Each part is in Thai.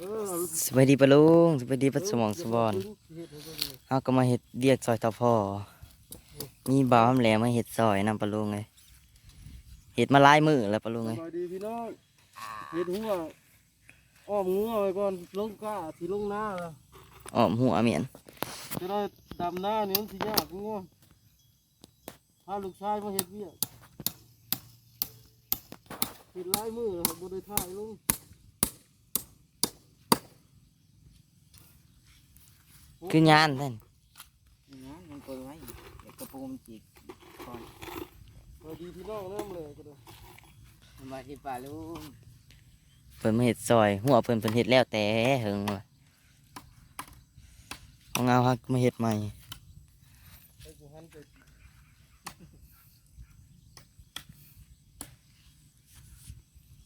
เออสวัสดีปะลุงสวัสดีปัสมองสบอนเฮ็ดให้เบิ่งเลยเฮาก็มาเฮ็ดเรียกซอยตาพ่อมีบ่าวแหลมมาเฮ็ดซอยนำปะลุงเลยเฮ็ดมาหลายมื้อแล้วปะลุงสเลยบายดีพี่น้องเฮ็ดหัวอ้อมงัวไว้ก่อนลงกล้าที่ลงหน้าแล้วอ้อมหัวเมียนจะได้ดำหน้านี่มันสิยากงัวพาลูกชายมาเฮ็ดเวียกเฮ็ดหลายมือแล้วครับบ่ได้ถ่ายลง คืองานท่านนะมันเปิดไว้เดี๋ยวกระปูมนจิกก่อนสวัสดีพี่น้องเริ่มเลยก็ได้มาที่ป่าลุงเพิ่นมาเฮ็ดซอย หัวเพิ่นเพิ่นเฮ็ดแล้วแต่เฮิงว่ะของเอาฮักมาเฮ็ดใหม่ไปกูหันไป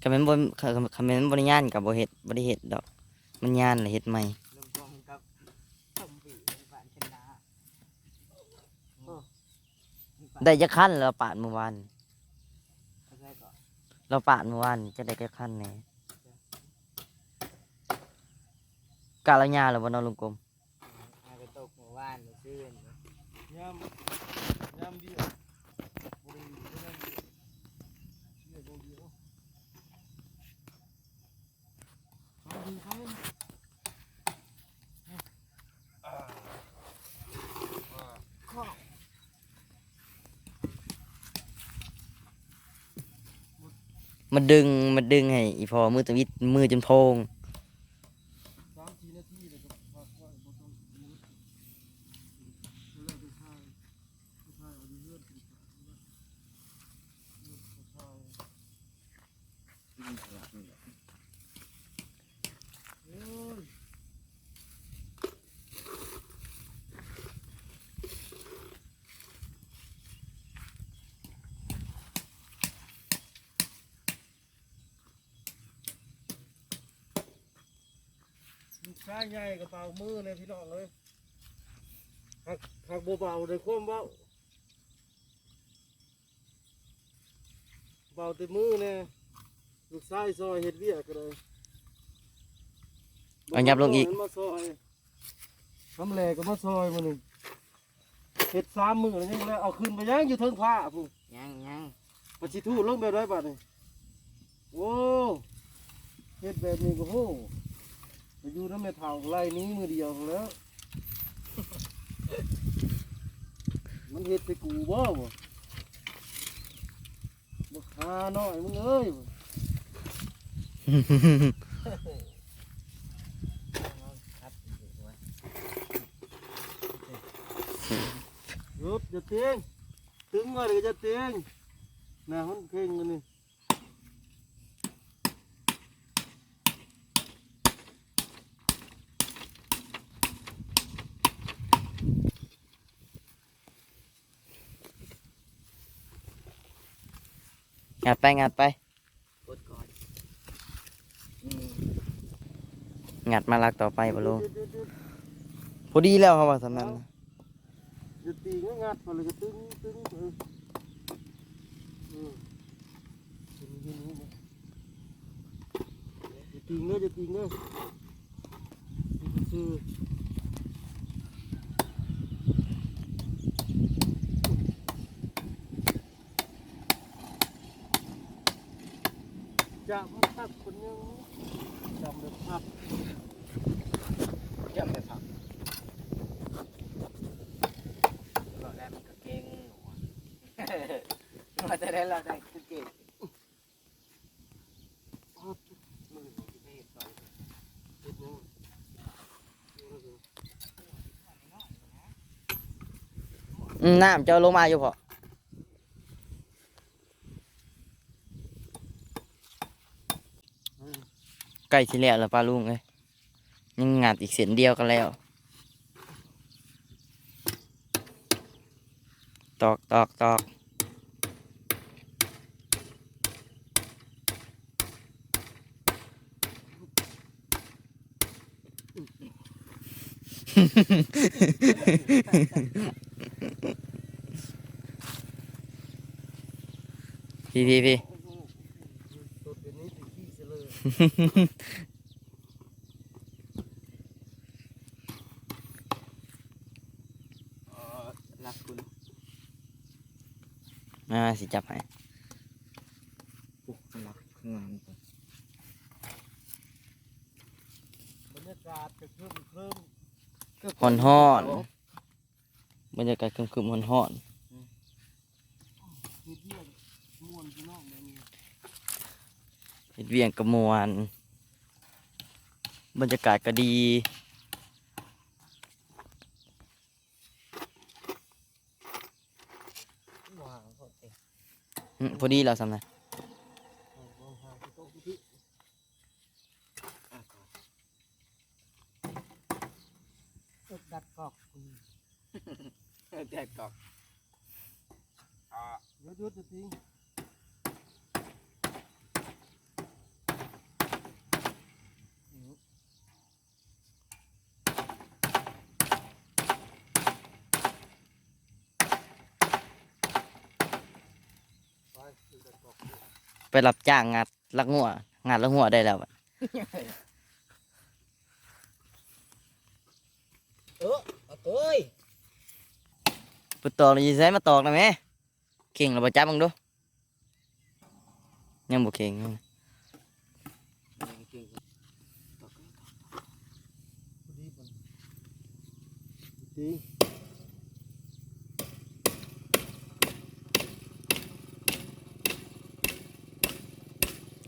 คันแม่นบ่คันแม่นบ่ได้งานก็บ่เฮ็ดบ่ได้เฮ็ดดอก มันงานแล้วเฮ็ดใหม่ ลุงพงกับต้มปีบ้านชนะ ได้จักคันแล้วปาดเมื่อวานเขาใช้ก่อนเราปาดเมื่อวานจะได้จักคันแหน่กาละยาแล้วบ่เนาะลุงกรมอากระตกหมู่บ้านหมู่ซื่นยามยามเดียวบ่ได้บ่ได้เดียวเดียวเดียวเอาดีครับ มาดึงมาดึงให้อีพอมือตะวิดมือจนโพง สามสี่นาทีเลยก็พักไว้บ่ต้องมุดแล้วก็ถ่ายถ่ายเอาอยู่เรื่อยๆถ่ายโอ้ย ลูก ชายใหญ่กระเป๋ามือเลยพี่น้องเลยหักหักเบาๆเลยคว่ำเบาเบาแต่มือเนี่ยลูกชายซอยเห็ดเวียกก็เลยเอายับลงอีก มาซอยทำแหลกก็มาซอยมาหนึ่งเห็ดสามมือแล้วยังแล้วเอาขึ้นไปยังอยู่เทิงผ้าพุ่งยังยังปฏิทูลงแบบไรบัดนี่โอ้เห็ดแบบนี้ก็โหไป อยู่น้ำแม่เท่าไล่หนี้มือเดียวแล้ว มันเห็ดไปกูบ่บ่บ่คาน้อยมึงเอ้ยครับอยู่ไว้หยุดอย่าเตียงตึงไว้เลยจะเตียงน่ะมันเข่งกันนี่ งัดไปงัดไปกดก่อนงัดมาลักต่อไปบ่ลุงหยุดหยุดหยุดพอดีแล้วเขาว่าสำนั้นน่ะอย่าตีงงัดๆไปเลยก็ตึงตึงเออเออตึงตึงตึงอย่าตีงเนอะอย่าตีงเนอะนี่คือ จะมาทักคนยังจำแบบพักเยี่ยมไปผักบอกแล้วมันก็เก่งหัวมาจะได้เราได้คือเก่งมือที่ไม่เห็นไปเห็นยังอืมน้ำเจ้าลงมาอยู่พอ ใกล้สิแล้วแล้วป้าลุงเอ้ยยังงัดอีกเส้นเดียวกันแล้ว ตอกตอกตอกพี่พี่พี่ รักคุณมาสิจับให้ปุ๊บรักข้างหลังก่อนบรรยากาศจะครึ้มครึ้มหอนหอนบรรยากาศคึ้มคึ้มหอนหอน เฮ็ดเวียงกระมวลบรรยากาศก็ดีว้าวโคตรเต็มอืมพอดีแล้วสำนะมองหาที่โต๊ะที่จุดดัดกอกแจกกอกเดี๋ยวหยุดจะทิ้งไปขึ้นไปกอก ไปรับจ้างงัดลักงัวงัดลักงัวได้แล้วอะเออเอาเอ้ยไปตอกเลยสิใช้มาตอกนะแม่เข่งเราไปจับมึงดูยังบ่เข่งอยู่เก่งพอดีมันทิ้ง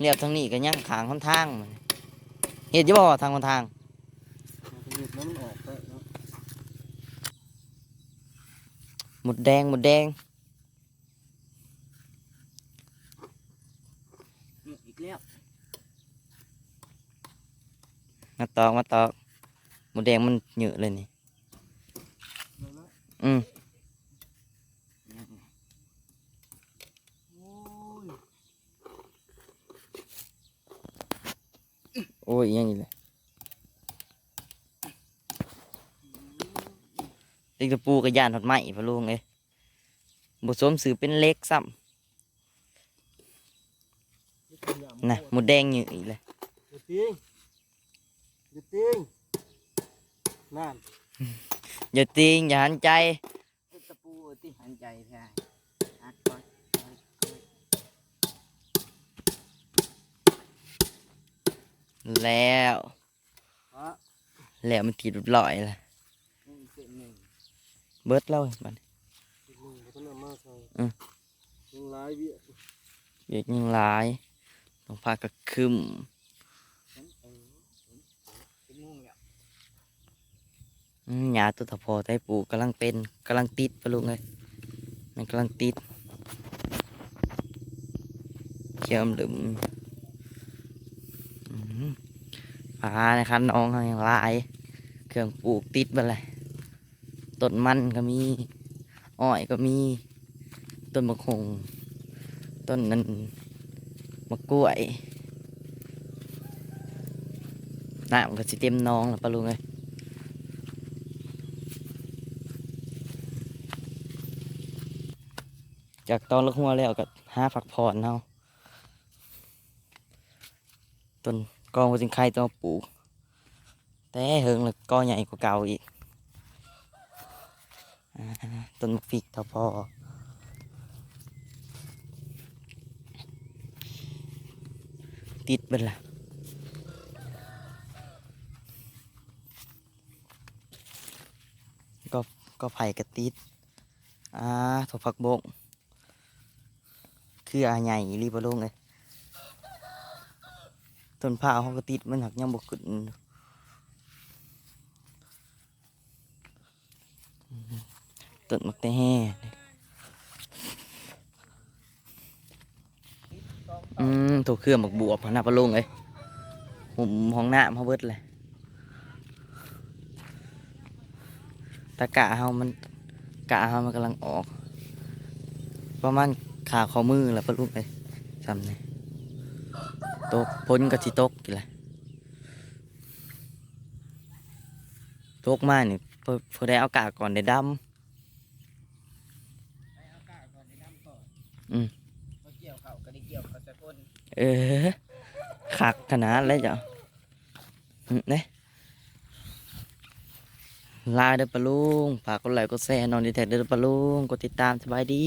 เรียบทางนี้ก็ยังขางค่อนทางมันเห็ดอยี่บ่ทางค่อนทางมันจะเห็ดน้ำมันออกไปเนาะหมดแดงหมดแดงอีกแล้วมาตอกมาตอกหมดแดงมันเหยอะเลยนี่แล้วนะอืม โอ้ย โอ้ยอิหยังอีกเลยเล็กตะปูกับยานหดไม้พะลุงเอ้ยบสมสื่อเป็นเล็กซ้นี่คือหยำำนะหมดแดงเหยอะอีกเลยเดี๋ยวทิ้งเดี๋ยวทิ้งนั่นอย่าติงอย่าหันใจตะปูที่หันใจแท้อัดก่อน แล้วฮะแล้วมันติดรุดลอยเลยหนึ่งเส้นหนึ่งเบิดแล้วมันอีกหนึ่งก็ต้องนำมาใส่อืมยังหลายเบี้ยเบียกยังหลายต้องพากระคึมฉันเออเป็นม่วงแล้วอืมหญ้าตัวตะพอไต้ปูกำลังเป็นกำลังติดปะลุงเลยมันกำลังติดเขียวหลึมอืม ปลานะครับน้องเขางลาย เครื่องปลูกติดไปเลยต้นมันก็มี อ้อยก็มี ต้นมะคงต้นนั้นมะกล้วยน้ำก็สิเต็มน้องแล้วปะลุงเลยจากตอนลูกหัวแล้วก็หาผักผ่อนเนาะต้น กองหัวจิงไข่ต้องปลูกแต่เฮิงแล้วก็ใหญ่กว่าเก่าอีกต้นฟิกเท่าพอติดเบิดละก็ก็ไผ่กระติดอ่าถั่วผักบงคืออาใหญ่รีบลงเลย ต้นผ้าเขาก็ติดมันหักยังบกขึ้นต้นมักแต่แห่อืมถูกเครื่องบักบวบพนับปลงเลยหุ่มห้องน้ำเขาเบิดเลยตะกะเฮามันกะเฮามันกำลังออก ประมาณขาข้อมือแล้วปะลูกเลยซ้ำนี่ ตกพ้นกับที่ตกกี่ละตกมานี่เพื่อเพื่อได้เอากาก่อนได้ดไปเอากาก่อนในน้ำก่อนอืมเขาเกี่ยวเขาก็ได้เกี่ยวเขาสะก้นำเออขักขนาดเลยจ้ะอืมเนี่ยลาเด้อปะลุงฝากกดไลค์กดแชร์นอนดีแท็กเด้อปะลุงกดติดตามสบายดี